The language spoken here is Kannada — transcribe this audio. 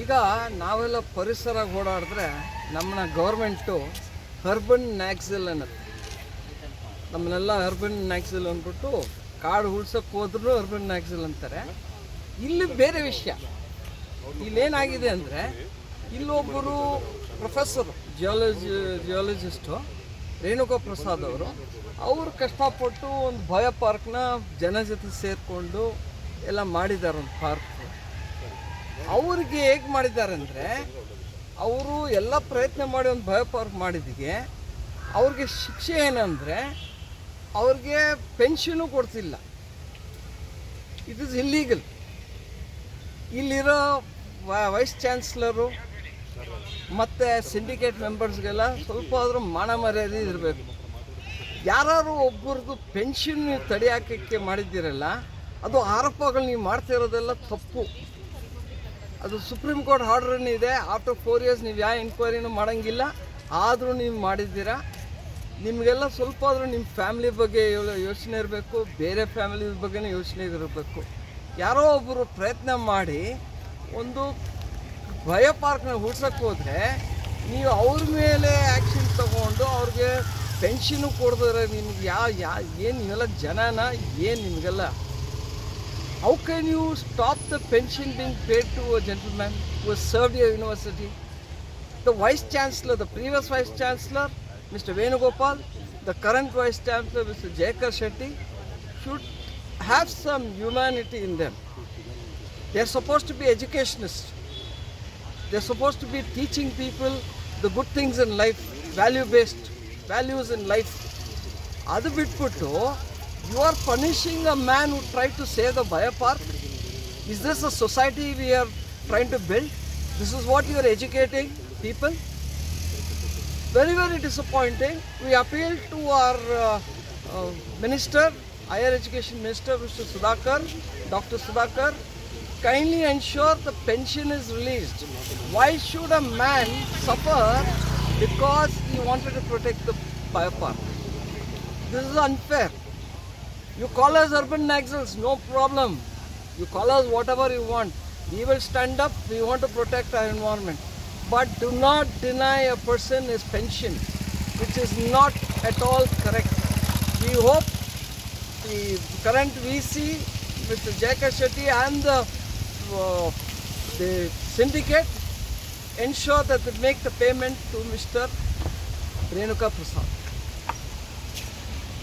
ಈಗ ನಾವೆಲ್ಲ ಪರಿಸರ ಓಡಾಡಿದ್ರೆ ನಮ್ಮನ್ನ ಗೌರ್ಮೆಂಟು ಹರ್ಬನ್ ನ್ಯಾಕ್ಸಿಲ್ ಅನ್ನೋದು ನಮ್ಮನ್ನೆಲ್ಲ ಅರ್ಬನ್ ನ್ಯಾಕ್ಸಿಲ್ ಅಂದ್ಬಿಟ್ಟು ಕಾಡು ಉಳ್ಸಕ್ಕೆ ಹೋದ್ರೂ ಅರ್ಬನ್ ನ್ಯಾಕ್ಸಿಲ್ ಅಂತಾರೆ. ಇಲ್ಲಿ ಬೇರೆ ವಿಷಯ. ಇಲ್ಲೇನಾಗಿದೆ ಅಂದರೆ ಇಲ್ಲೊಬ್ಬರು professor geology geologist Renuka Prasad ಅವರು ಅವರು ಕಷ್ಟಪಟ್ಟು ಒಂದು ಭಯ ಪಾರ್ಕ್ನ ಜನ ಜೊತೆ ಸೇರಿಕೊಂಡು ಎಲ್ಲ ಮಾಡಿದ್ದಾರೆ ಒಂದು ಪಾರ್ಕ್ ಅವ್ರಿಗೆ ಹೇಗೆ ಮಾಡಿದ್ದಾರೆ ಅಂದರೆ, ಅವರು ಎಲ್ಲ ಪ್ರಯತ್ನ ಮಾಡಿ ಒಂದು ಭಯ ಪಾರ್ಕ್ ಮಾಡಿದಿಗೆ ಅವ್ರಿಗೆ ಶಿಕ್ಷೆ ಏನಂದರೆ, ಅವ್ರಿಗೆ ಪೆನ್ಷನು ಕೊಡ್ತಿಲ್ಲ ಇಟ್ ಇಸ್ ಇಲ್ಲೀಗಲ್ ಇಲ್ಲಿರೋ ವೈಸ್ ಚಾನ್ಸ್ಲರು ಮತ್ತು ಸಿಂಡಿಕೇಟ್ ಮೆಂಬರ್ಸ್ಗೆಲ್ಲ ಸ್ವಲ್ಪ ಆದರೂ ಮಾನ ಮರ್ಯಾದೆ ಇರಬೇಕು. ಯಾರು ಒಬ್ಬರದು ಪೆನ್ಷನ್ ನೀವು ತಡೆಯಾಕಕ್ಕೆ ಮಾಡಿದ್ದೀರಲ್ಲ, ಅದು ಆರೋಪಗಳು ನೀವು ಮಾಡ್ತಿರೋದೆಲ್ಲ ತಪ್ಪು. ಅದು ಸುಪ್ರೀಂ ಕೋರ್ಟ್ ಆರ್ಡರ್ ಇದೆ. ಆಫ್ಟರ್ ಫೋರ್ ಇಯರ್ಸ್ ನೀವು ಯಾವ ಎನ್ಕ್ವೈರಿನೂ ಮಾಡೋಂಗಿಲ್ಲ. ಆದರೂ ನೀವು ಮಾಡಿದ್ದೀರಾ? ನಿಮಗೆಲ್ಲ ಸ್ವಲ್ಪ ಆದರೂ ನಿಮ್ಮ ಫ್ಯಾಮ್ಲಿ ಬಗ್ಗೆ ಯೋಚನೆ ಇರಬೇಕು. ಬೇರೆ ಫ್ಯಾಮಿಲಿ ಬಗ್ಗೆನೂ ಯೋಚನೆ ಇರಬೇಕು. ಯಾರೋ ಒಬ್ಬರು ಪ್ರಯತ್ನ ಮಾಡಿ ಒಂದು ಭಯ ಪಾರ್ಕ್ನ ಉಳ್ಸಕ್ಕೆ ಹೋದರೆ ನೀವು ಅವ್ರ ಮೇಲೆ ಆ್ಯಕ್ಷನ್ ತಗೊಂಡು ಅವ್ರಿಗೆ ಪೆನ್ಷನು ಕೊಡ್ತಾರೆ ನಿಮ್ಗೆ ಯಾವ ಯಾ, ಏನು ಇವೆಲ್ಲ ಜನನ? ಏನು ನಿಮಗೆಲ್ಲ? How can you stop the pension being paid to a gentleman who has served your university? The Vice Chancellor, the previous Vice Chancellor, Mr. Venugopal, the current Vice Chancellor, Mr. Jayakar Shetty, should have some humanity in them. They're supposed to be educationists. They're supposed to be teaching people the good things in life, value-based values in life. ಅದು ಬಿಟ್ಬಿಟ್ಟು you are punishing a man who tried to save the Baya Is this a society we are trying to build? This is what you are educating people? Very, very disappointing. We appeal to our uh, uh, minister, higher education minister, Mr. Sudhakar, Dr. Sudhakar, kindly ensure the pension is released. Why should a man suffer because he wanted to protect the biopark? This is unfair you call us urban naxals no problem you call us whatever you want we will stand up we want to protect our environment but do not deny a person his pension, which is not at all correct. We hope the current VC, Mr. Jayakar Shetty, and the, uh, the syndicate ensure that they make the payment to Mr. Renuka Prasad.